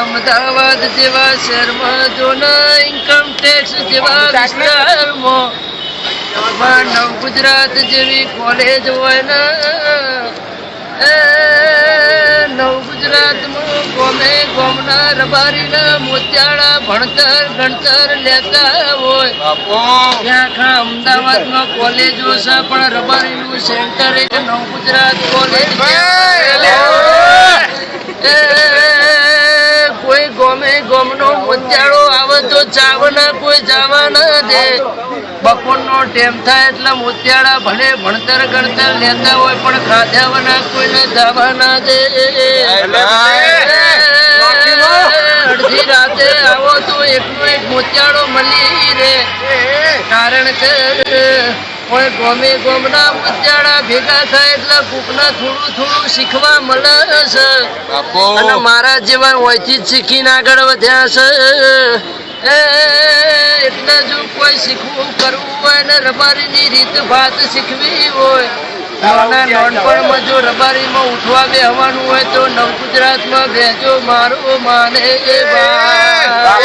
અમદાવાદ જેવા શહેરમાં જો ને ઇન્કમ ટેક્સ જેવા વિસ્તારમાં. નવ ગુજરાત જેવી કોલેજ હોય ને. નવ ગુજરાતમાં ગોમે ગોમના રબારીના મોતિયાળા ભણતર ગણતર લેતા હોય. આખા અમદાવાદમાં કોલેજો છે પણ રબારીનું સેન્ટર એક નવ ગુજરાત કોલેજ ગોમનો આવે તો જાવના કોઈ જવાના દે. બપોરનો ટેમ થાય એટલે મોતિયાળા ભલે ભણતર ગણતર લેતા હોય પણ ખાધ્યાવાના કોઈને જવાના દે. અડધી રાતે આવો તો એકનો એક મોતિયાળો મળી રે કારણ કે કોઈ ગોમે ગોમના ઉજાડા ભેગા થાય એટલે કોકના થોડું થોડું શીખવા મળે છે. અને મારા જેવા ઓયથી જ શીખીને આગળ વધ્યા છે. એટલે જો કોઈ શીખવું કરવું હોય ને રબારીની રીત ભાત શીખવી હોય નાના નાનપણમાં જો રબારીમાં ઉઠવા બેહવાનું હોય તો નવ ગુજરાતમાં બેજો મારો માને બા